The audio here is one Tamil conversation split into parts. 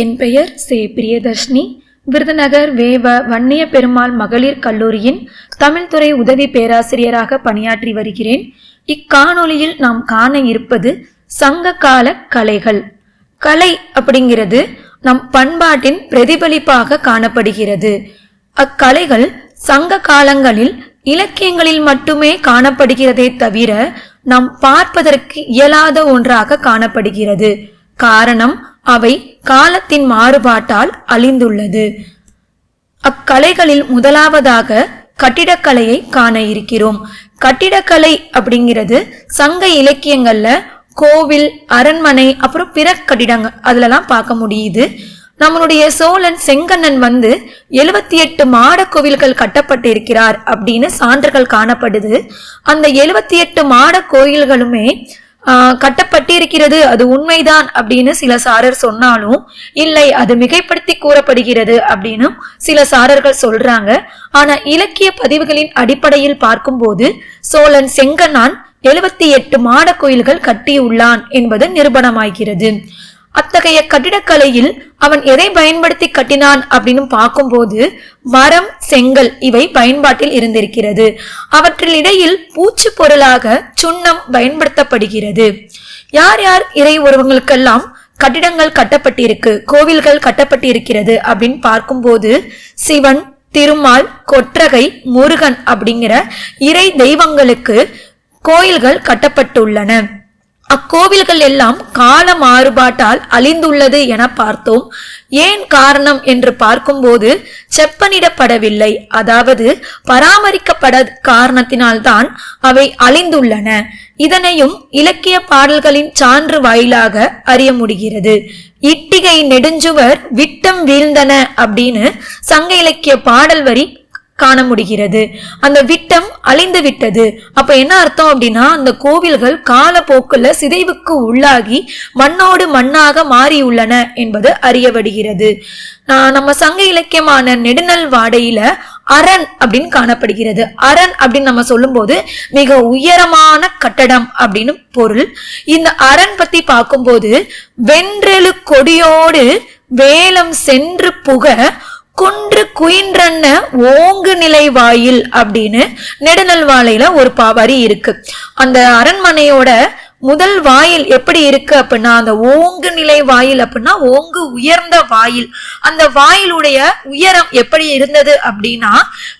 என் பெயர் சே. பிரியதர்ஷினி. விருதுநகர் வேவ வன்னிய பெருமாள் மகளிர் கல்லூரியின் தமிழ்துறை உதவி பேராசிரியராக பணியாற்றி வருகிறேன். இக்காணொளியில் நாம் காண இருப்பது சங்க கால கலைகள். கலை அப்படிங்கிறது நம் பண்பாட்டின் பிரதிபலிப்பாக காணப்படுகிறது. அக்கலைகள் சங்க காலங்களில் இலக்கியங்களில் மட்டுமே காணப்படுகிறதே தவிர நாம் பார்ப்பதற்கு இயலாத ஒன்றாக காணப்படுகிறது. காரணம் அவை காலத்தின் மாறுபாட்டால் அழிந்துள்ளது. அக்கலைகளில் முதலாவதாக கட்டிடக்கலையை காண இருக்கிறோம். கட்டிடக்கலை அப்படிங்கிறது சங்க இலக்கியங்கள்ல கோவில் அரண்மனை அப்புறம் பிற கட்டிடங்கள் அதுலலாம் பார்க்க முடியுது. நம்மளுடைய சோழன் செங்கண்ணன் வந்து எழுவத்தி எட்டு மாட கோவில்கள் கட்டப்பட்டு இருக்கிறார் அப்படின்னு சான்றுகள் காணப்படுது. அந்த எழுவத்தி எட்டு மாட கோயில்களுமே கட்டப்பட்டிருக்கிறது. அது உண்மைதான் அப்படின்னு சில சாரர் சொன்னாலும் இல்லை அது மிகைப்படுத்தி கூறப்படுகிறது அப்படின்னு சில சாரர்கள் சொல்றாங்க. ஆனா இலக்கிய பதிவுகளின் அடிப்படையில் பார்க்கும்போது சோழன் செங்கனான் எழுபத்தி எட்டு மாட கோயில்கள் கட்டியுள்ளான் என்பது நிரூபணமாகிறது. அத்தகைய கட்டிடக்கலையில் அவன் எதை பயன்படுத்தி கட்டினான் அப்படின்னு பார்க்கும்போது மரம் செங்கல் இவை பயன்பாட்டில் இருந்திருக்கிறது. அவற்றில் இடையில் பூச்சு பொருளாக சுண்ணம் பயன்படுத்தப்படுகிறது. யார் யார் இறை உருவங்களுக்கெல்லாம் கட்டிடங்கள் கட்டப்பட்டிருக்கு கோவில்கள் கட்டப்பட்டிருக்கிறது அப்படின்னு பார்க்கும்போது சிவன் திருமால் கொற்றகை முருகன் அப்படிங்கிற இறை தெய்வங்களுக்கு கோயில்கள் கட்டப்பட்டுள்ளன. அக்கோவில்கள் எல்லாம் கால மாறுபாட்டால் அழிந்துள்ளது என பார்த்தோம். ஏன் காரணம் என்று பார்க்கும்போது செப்பனிடப்படவில்லை. அதாவது பராமரிக்கப்பட காரணத்தினால்தான் அவை அழிந்துள்ளன. இதனையும் இலக்கிய பாடல்களின் சான்று வாயிலாக அறிய முடிகிறது. இட்டிகை நெடுஞ்சுவர் விட்டம் வீழ்ந்தன அப்படின்னு சங்க இலக்கிய பாடல் வரி காண முடிகிறது அந்த விட்டம் அழிந்து விட்டது. அப்ப என்ன அர்த்தம் அப்படின்னா அந்த கோவில்கள் காலப்போக்குல சிதைவுக்கு உள்ளாகி மண்ணோடு மண்ணாக மாறியுள்ளன என்பது அறியப்படுகிறது. நம்ம சங்க இலக்கியமான நெடுநல் வாடையில அரண் அப்படின்னு காணப்படுகிறது. அரண் அப்படின்னு நம்ம சொல்லும்போது மிக உயரமான கட்டடம் அப்படின்னு பொருள். இந்த அரண் பத்தி பார்க்கும்போது வென்றெழு கொடியோடு வேலம் சென்று புக குன்று குயின்றன்ன ஓங்கு நிலை வாயில் அப்படின்னு நெடுநல்வாழையில ஒரு பாவரி இருக்கு. அந்த அரண்மனையோட முதல் வாயில் எப்படி இருக்கு அப்படின்னா அந்த ஓங்கு நிலை வாயில் அப்படின்னா ஓங்கு உயர்ந்த வாயில். அந்த வாயிலுடைய உயரம் எப்படி இருந்தது அப்படின்னா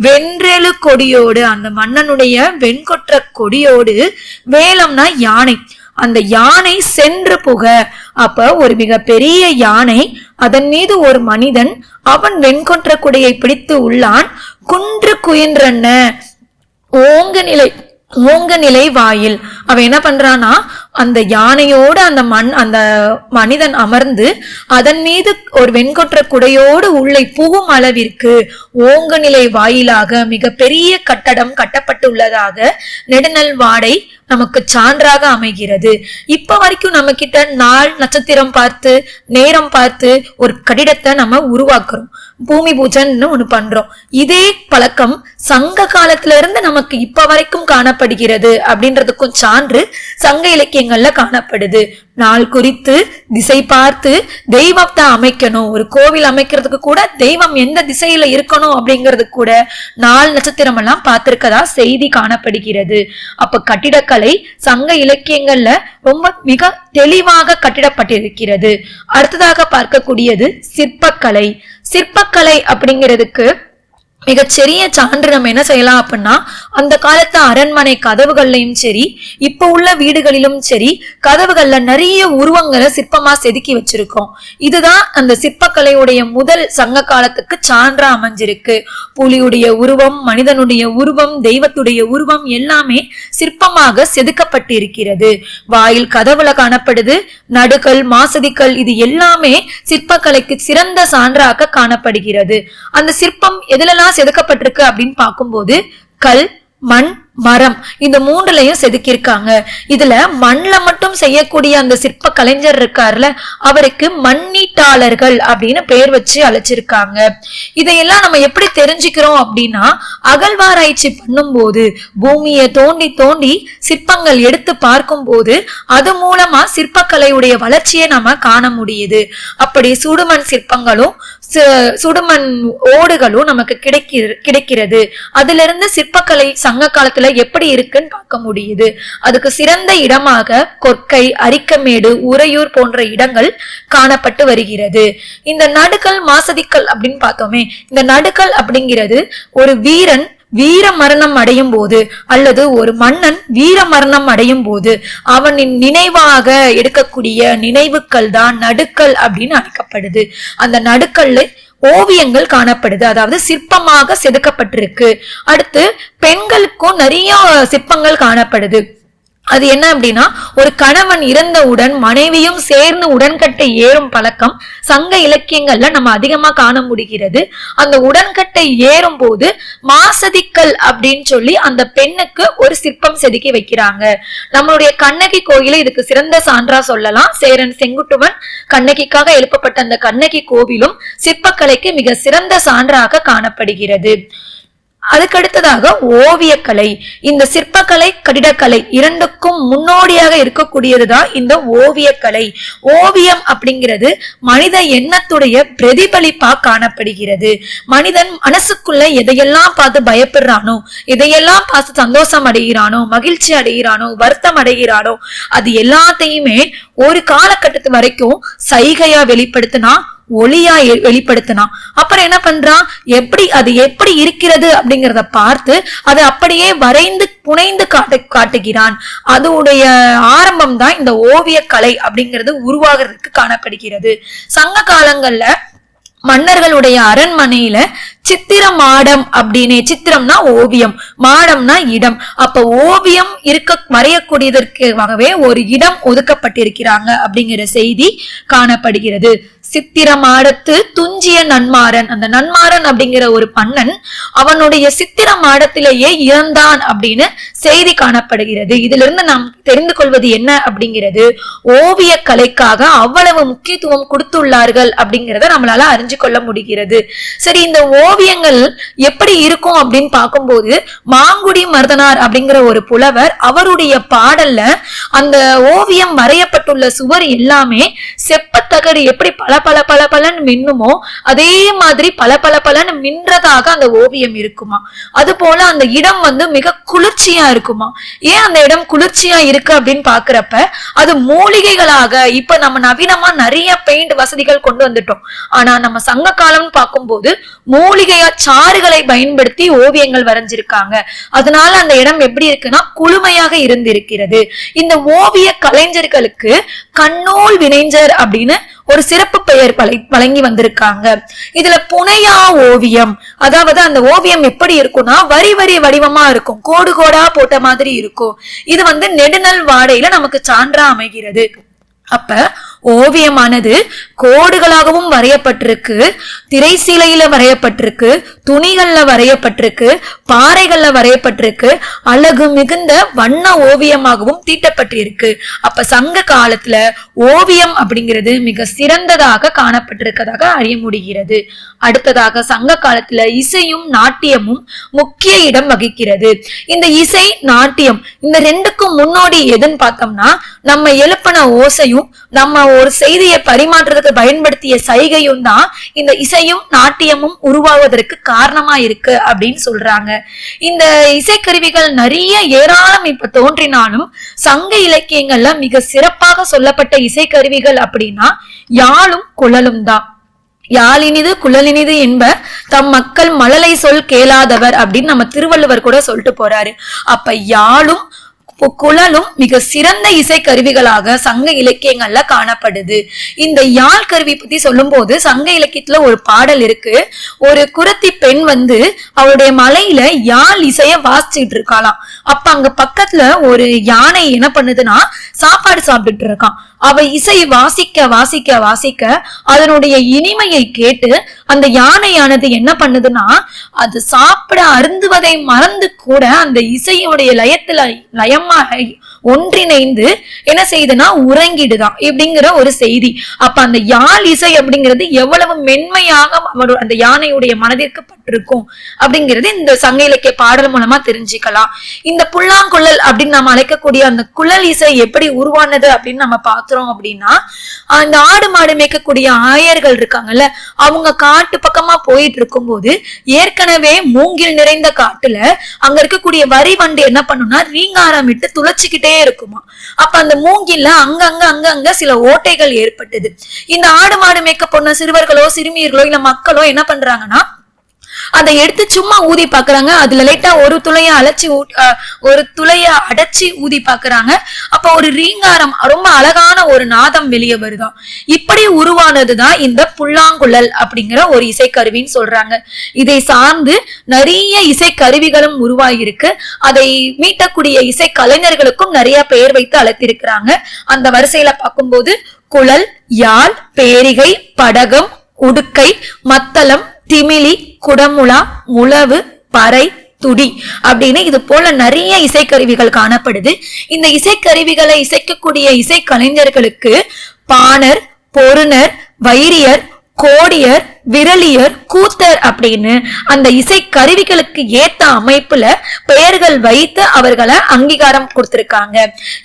வென்றெழு கொடியோடு அந்த மன்னனுடைய வெண்கொற்ற கொடியோடு வேலம்னா யானை. அந்த யானை சென்று புக. அப்ப ஒரு மிக பெரிய யானை அதன் மீது ஒரு மனிதன் அவன் வெண்கொன்ற குடையை பிடித்து உள்ளான். குன்று குயின்றன ஓங்க நிலை ஓங்க நிலை வாயில். அவன் என்ன பண்றானா அந்த யானையோடு அந்த மண் அந்த மனிதன் அமர்ந்து அதன் மீது ஒரு வெண்கொற்ற குடையோடு உள்ளே புகும் அளவிற்கு ஓங்க நிலை வாயிலாக மிக பெரிய கட்டடம் கட்டப்பட்டுள்ளதாக நெடுநல் வாடை நமக்கு சான்றாக அமைகிறது. இப்ப வரைக்கும் நம்ம கிட்ட நாள் நட்சத்திரம் பார்த்து நேரம் பார்த்து ஒரு கட்டிடத்தை நம்ம உருவாக்குறோம். பூமி பூஜைன்னு ஒண்ணு பண்றோம். இதே பழக்கம் சங்க காலத்துல இருந்து நமக்கு இப்ப வரைக்கும் காணப்படுகிறது அப்படின்றதுக்கும் சான்று சங்க இலக்கியங்கள்ல காணப்படுது. நாள் குறித்து திசை பார்த்து தெய்வத்தை அமைக்கணும். ஒரு கோவில் அமைக்கிறதுக்கு கூட தெய்வம் எந்த திசையில இருக்கணும் அப்படிங்கிறது கூட நாள் நட்சத்திரம் எல்லாம் பார்த்திருக்கதா செய்தி காணப்படுகிறது. அப்ப கட்டிடக்கலை சங்க இலக்கியங்கள்ல ரொம்ப மிக தெளிவாக கட்டிடப்பட்டிருக்கிறது. அடுத்ததாக பார்க்கக்கூடியது சிற்பக்கலை. சிற்பக்கலை அப்படிங்கிறதுக்கு மிகச்சிறிய சான்று நம்ம என்ன செய்யலாம் அப்படின்னா அந்த காலத்து அரண்மனை கதவுகள்லையும் சரி இப்ப உள்ள வீடுகளிலும் சரி கதவுகள்ல நிறைய உருவங்களை சிற்பமா செதுக்கி வச்சிருக்கோம். இதுதான் அந்த சிற்பக்கலையுடைய முதல் சங்க காலத்துக்கு சான்றா அமைஞ்சிருக்கு. புலியுடைய உருவம் மனிதனுடைய உருவம் தெய்வத்துடைய உருவம் எல்லாமே சிற்பமாக செதுக்கப்பட்டு இருக்கிறது வாயில் கதவுல காணப்படுது நடுகள் மாசதிகள் இது எல்லாமே சிற்பக்கலைக்கு சிறந்த சான்றாக காணப்படுகிறது. அந்த சிற்பம் எதுலலாம் செதுக்கப்பட்டிருக்கு அப்படின்னு பார்க்கும்போது கல் மண் மரம். இந்த மூன்றுலயும் செதுக்கியிருக்காங்க. இதுல மண்ல மட்டும் செய்யக்கூடிய அந்த சிற்ப கலைஞர் இருக்காருல அவருக்கு மண்ணீட்டாளர்கள் அப்படின்னு பெயர் வச்சு அழைச்சிருக்காங்க. இதையெல்லாம் நம்ம எப்படி தெரிஞ்சுக்கிறோம் அப்படின்னா அகழ்வாராய்ச்சி பண்ணும்போது பூமியை தோண்டி தோண்டி சிற்பங்கள் எடுத்து பார்க்கும்போது அது மூலமா சிற்பக்கலையுடைய வளர்ச்சியை நம்ம காண முடியுது. அப்படி சுடுமண் சிற்பங்களும் சு- சுடுமண் ஓடுகளும் நமக்கு கிடைக்கிற கிடைக்கிறது. அதுல இருந்து சிற்பக்கலை சங்க காலத்துல எப்படி இருக்குன்னு பார்க்க முடியுது. அதுக்கு சிறந்த இடமாக கொற்கை அரிக்கமேடு உறையூர் போன்ற இடங்கள் காணப்பட்டு வருகிறது. இந்த நடுக்கல் மாசதிக்கல் அப்படின்னு பார்த்தோமே இந்த நடுக்கல் அப்படிங்கிறது ஒரு வீரன் வீர மரணம் அடையும் போது அல்லது ஒரு மன்னன் வீர மரணம் அடையும் போது அவனின் நினைவாக எடுக்கக்கூடிய நினைவுக்கள் தான் நடுக்கல் அப்படின்னு அழைக்கப்படுது. அந்த நடுக்கல்ல ஓவியங்கள் காணப்படுது. அதாவது சிற்பமாக செதுக்கப்பட்டிருக்கு. அடுத்து பெண்களுக்கும் நிறைய சிற்பங்கள் காணப்படுது. அது என்ன அப்படின்னா ஒரு கணவன் இறந்தவுடன் மனைவியும் சேர்ந்து உடன்கட்டை ஏறும் பழக்கம் சங்க இலக்கியங்கள்ல நம்ம அதிகமா காண முடிகிறது. அந்த உடன்கட்டை ஏறும் போது மாசதிக்கல் அப்படின்னு சொல்லி அந்த பெண்ணுக்கு ஒரு சிற்பம் செதுக்கி வைக்கிறாங்க. நம்மளுடைய கண்ணகி கோயிலை இதுக்கு சிறந்த சான்றா சொல்லலாம். சேரன் செங்குட்டுவன் கண்ணகிக்காக எழுப்பப்பட்ட அந்த கண்ணகி கோவிலும் சிற்பக்கலைக்கு மிக சிறந்த சான்றாக காணப்படுகிறது. அதுக்கடுத்ததாக ஓவியக்கலை. இந்த சிற்பக்கலை கட்டிடக்கலை இரண்டுக்கும் முன்னோடியாக இருக்கக்கூடியதுதான் இந்த ஓவியக்கலை. ஓவியம் அப்படிங்கிறது மனித எண்ணத்துடைய பிரதிபலிப்பா காணப்படுகிறது. மனிதன் மனசுக்குள்ள எதையெல்லாம் பார்த்து பயப்படுறானோ எதையெல்லாம் பார்த்து சந்தோஷம் அடைகிறானோ மகிழ்ச்சி அடைகிறானோ வருத்தம் அடைகிறானோ அது எல்லாத்தையுமே ஒரு காலகட்டத்து வரைக்கும் சைகையா வெளிப்படுத்தினா ஒளியா எ- வெளிப்படுத்தினான் அப்புறம் என்ன பண்றான்? எப்படி அது எப்படி இருக்கிறது அப்படிங்கறத பார்த்து அதை அப்படியே வரைந்து புனைந்து காட்டு காட்டுகிறான். அதோடைய ஆரம்பம் தான் இந்த ஓவிய கலை அப்படிங்கிறது உருவாகிறதுக்கு காணப்படுகிறது. சங்க காலங்கள்ல மன்னர்களுடைய அரண்மனையில சித்திர மாடம் அப்படின்னு சித்திரம்னா ஓவியம் மாடம்னா இடம். அப்ப ஓவியம் இருக்க வரையக்கூடியதற்காகவே ஒரு இடம் ஒதுக்கப்பட்டிருக்கிறாங்க அப்படிங்கிற செய்தி காணப்படுகிறது. சித்திரமாடத்து துஞ்சிய நன்மாறன். அந்த நன்மாறன் அப்படிங்கிற ஒரு பண்ணன் அவனுடைய சித்திரமாடத்திலேயே இறந்தான் அப்படின்னு செய்தி காணப்படுகிறது. இதுல இருந்து நாம் தெரிந்து கொள்வது என்ன அப்படிங்கிறது ஓவிய கலைக்காக அவ்வளவு முக்கியத்துவம் கொடுத்துள்ளார்கள் அப்படிங்கிறத நம்மளால அறிஞ்சு கொள்ள முடிகிறது. சரி இந்த ஓவியங்கள் எப்படி இருக்கும் அப்படின்னு பார்க்கும்போது மாங்குடி மருதனார் அப்படிங்கிற ஒரு புலவர் அவருடைய பாடல்ல அந்த ஓவியம் வரையப்பட்டுள்ள சுவர் எல்லாமே செப்பத்தகடு எப்படி பல பல பல பலன்னு மின்னுமோ அதே மாதிரி பல பல பலன்னு மின்றதாக அந்த ஓவியம் இருக்குமா? அது போல அந்த இடம் வந்து மிக குளிர்ச்சியா இருக்குமா? ஏன் அந்த இடம் குளிர்ச்சியா இருக்கு அப்படின்னு பாக்குறப்ப அது மூலிகைகளாக இப்ப நம்ம நவீனமா நிறைய பெயிண்ட் வசதிகள் கொண்டு வந்துட்டோம். ஆனா நம்ம சங்க காலம்னு பார்க்கும்போது மூலிகையா சாறுகளை பயன்படுத்தி ஓவியங்கள் வரைஞ்சிருக்காங்க. அதனால அந்த இடம் எப்படி இருக்குன்னா குளுமையாக இருந்திருக்கிறது. இந்த ஓவிய கலைஞர்களுக்கு கண்ணூல் வினைஞர் அப்படின்னு ஒரு சிறப்பு பெயர் வழங்கி வந்திருக்காங்க. இதுல புனையா ஓவியம். அதாவது அந்த ஓவியம் எப்படி இருக்கும்னா வரி வரி வடிவமா இருக்கும். கோடு கோடா போட்ட மாதிரி இருக்கும். இது வந்து நெடுநல் வாடையில நமக்கு சான்றா அமைகிறது. அப்ப ஓவியமானது கோடுகளாகவும் வரையப்பட்டிருக்கு. திரைசீலையில வரையப்பட்டிருக்கு. துணிகள்ல வரையப்பட்டிருக்கு. பாறைகள்ல வரையப்பட்டிருக்கு. அழகு மிகுந்த வண்ண ஓவியமாகவும் தீட்டப்பட்டிருக்கு. அப்ப சங்க காலத்துல ஓவியம் அப்படிங்கிறது மிக சிறந்ததாக காணப்பட்டிருக்கதாக அறிய முடிகிறது. அடுத்ததாக சங்க காலத்துல இசையும் நாட்டியமும் முக்கிய இடம் வகிக்கிறது. இந்த இசை நாட்டியம் இந்த ரெண்டுக்கும் முன்னோடி எதுன்னு பார்த்தோம்னா நம்ம எழுப்பின ஓசையும் நம்ம ஒரு செய்தியை பரிமாற்றத்துக்கு பயன்படுத்திய சைகையும் தான் இந்த இசையும் நாட்டியமும் உருவாவதற்கு காரணமா இருக்கு அப்படின்னு சொல்றாங்க. இந்த இசைக்கருவிகள் நிறைய ஏராளம் இப்ப தோன்றினாலும் சங்க இலக்கியங்கள்ல மிக சிறப்பாக சொல்லப்பட்ட இசைக்கருவிகள் அப்படின்னா யாழும் குழலும் தான். யாழினிது குழலினிது என்ப தம் மக்கள் மழலை சொல் கேளாதவர் அப்படின்னு நம்ம திருவள்ளுவர் கூட சொல்லிட்டு போறாரு. அப்ப யாழும் குழலும் மிக சிறந்த இசை கருவிகளாக சங்க இலக்கியங்கள்ல காணப்படுது. இந்த யாழ் கருவி பத்தி சொல்லும் போது சங்க இலக்கியத்துல ஒரு பாடல் இருக்கு. ஒரு குரத்தி பெண் வந்து அவளுடைய மலையில யாழ் இசைய வாசிச்சுட்டு இருக்காளாம். அப்ப அங்க பக்கத்துல ஒரு யானை என்ன பண்ணுதுன்னா சாப்பாடு சாப்பிட்டுட்டு இருக்கான் அவ இசை வாசிக்க வாசிக்க வாசிக்க அதனுடைய இனிமையை கேட்டு அந்த யானையானது என்ன பண்ணுதுன்னா அது சாப்பிட அருந்துவதை மறந்து கூட அந்த இசையுடைய லயத்துல லயமாக ஒன்றிணைந்து என்ன செய்யுதுன்னா உறங்கிடுதான் இப்படிங்கிற ஒரு செய்தி. அப்ப அந்த யாழ் இசை அப்படிங்கிறது எவ்வளவு மென்மையாக அந்த யானையுடைய மனதிற்கு பட்டிருக்கும் அப்படிங்கிறது இந்த சங்க இலக்கிய பாடல் மூலமா தெரிஞ்சுக்கலாம். இந்த புல்லாங்குழல் அப்படின்னு நம்ம அழைக்கக்கூடிய அந்த குழல் இசை எப்படி உருவானது அப்படின்னு நம்ம பாக்குறோம் அப்படின்னா அந்த ஆடு மாடு மேய்க்கக்கூடிய ஆயர்கள் இருக்காங்கல்ல அவங்க காட்டு பக்கமா போயிட்டு இருக்கும்போது ஏற்கனவே மூங்கில் நிறைந்த காட்டுல அங்க இருக்கக்கூடிய வரி வண்டு என்ன பண்ணும்னா ரீங்காரம் விட்டு துளைச்சிக்கிட்டே இருக்குமா? அப்ப அந்த மூங்கில அங்கங்க அங்கங்க சில ஓட்டைகள் ஏற்பட்டது. இந்த ஆடு மாடு மேய்க்க போன சிறுவர்களோ சிறுமியர்களோ இல்ல மக்களோ என்ன பண்றாங்கன்னா அதை எடுத்து சும்மா ஊதி பாக்குறாங்க. அதுல லைட்டா ஒரு துளைய அழைச்சி ஒரு துளைய அடைச்சி ஊதி பாக்குறாங்க. அப்ப ஒரு ரீங்காரம் ரொம்ப அழகான ஒரு நாதம் வெளியே வருதாம் இப்படி உருவானதுதான் இந்த புல்லாங்குழல் அப்படிங்கிற ஒரு இசைக்கருவின்னு சொல்றாங்க. இதை சார்ந்து நிறைய இசைக்கருவிகளும் உருவாகியிருக்கு. அதை மீட்டக்கூடிய இசை கலைஞர்களுக்கும் நிறைய பெயர் வைத்து அழைத்திருக்கிறாங்க. அந்த வரிசையில பார்க்கும்போது குழல் யாழ் பேரிகை படகம் உடுக்கை மத்தளம் திமிலி குடமுழா முழவு பறை துடி அப்படின்னு இது போல நிறைய இசைக்கருவிகள் காணப்படுது. இந்த இசைக்கருவிகளை இசைக்கக்கூடிய இசை கலைஞர்களுக்கு பாணர் பொருணர் வைரியர் கோடியர் விரலியர் கூத்தர் அப்படின்னு அந்த இசை கருவிகளுக்கு ஏத்த அமைப்புல பெயர்கள் வைத்து அவர்களை அங்கீகாரம் கொடுத்திருக்காங்க.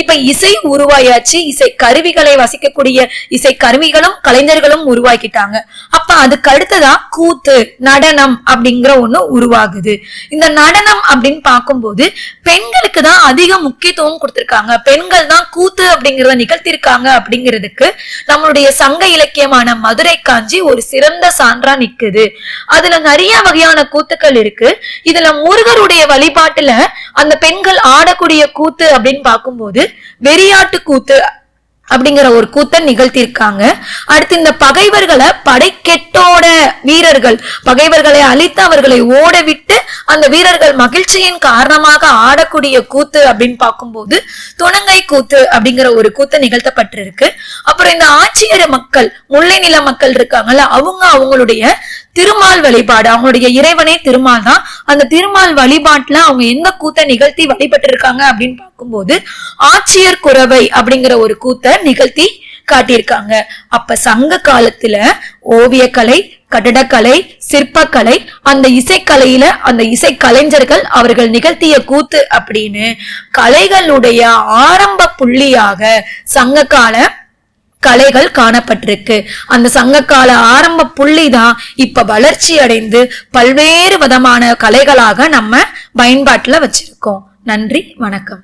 இப்ப இசை உருவாயாச்சு இசை கருவிகளை வசிக்கக்கூடிய இசை கருவிகளும் கலைஞர்களும் உருவாக்கிட்டாங்க. அப்ப அதுக்கு அடுத்ததா கூத்து நடனம் அப்படிங்கிற ஒண்ணு உருவாகுது. இந்த நடனம் அப்படின்னு பார்க்கும்போது பெண்களுக்கு தான் அதிக முக்கியத்துவம் கொடுத்திருக்காங்க. பெண்கள் தான் கூத்து அப்படிங்கிறத நிகழ்த்திருக்காங்க அப்படிங்கிறதுக்கு நம்மளுடைய சங்க இலக்கியமான மதுரை காஞ்சி ஒரு சிறந்த சான்றா நிக்குது. அதுல நிறைய வகையான கூத்துக்கள் இருக்கு. இதுல முருகருடைய வழிபாட்டுல அந்த பெண்கள் ஆடக்கூடிய கூத்து அப்படின்னு பார்க்கும்போது வெறியாட்டு கூத்து அப்படிங்கிற ஒரு கூத்த நிகழ்த்தியிருக்காங்க. அடுத்து இந்த பகைவர்களை படைக்கெட்டோட வீரர்கள் பகைவர்களை அழித்து அவர்களை ஓட விட்டு அந்த வீரர்கள் மகிழ்ச்சியின் காரணமாக ஆடக்கூடிய கூத்து அப்படின்னு பார்க்கும்போது துணங்கை கூத்து அப்படிங்கிற ஒரு கூத்த நிகழ்த்தப்பட்டிருக்கு. அப்புறம் இந்த ஆட்சியர் மக்கள் முல்லை நில மக்கள் இருக்காங்கல்ல அவங்க அவங்களுடைய திருமால் வழிபாடு. அவங்களுடைய இறைவனே திருமால் தான். அந்த திருமால் வழிபாட்டுல அவங்க எந்த கூத்தை நிகழ்த்தி வழிபட்டு இருக்காங்க அப்படின்னு பார்க்கும்போது ஆட்சியர் குறவை அப்படிங்கிற ஒரு கூத்தை நிகழ்த்தி காட்டியிருக்காங்க. அப்ப சங்க காலத்துல ஓவியக்கலை கட்டடக்கலை சிற்பக்கலை அந்த இசைக்கலையில அந்த இசை கலைஞர்கள் அவர்கள் நிகழ்த்திய கூத்து அப்படின்னு. கலைகளுடைய ஆரம்ப புள்ளியாக சங்க கால கலைகள் காணப்பட்டிருக்கு. அந்த சங்ககால ஆரம்ப புள்ளி தான் இப்ப வளர்ச்சி அடைந்து பல்வேறு விதமான கலைகளாக நம்ம பயன்பாட்டுல வச்சிருக்கோம். நன்றி வணக்கம்.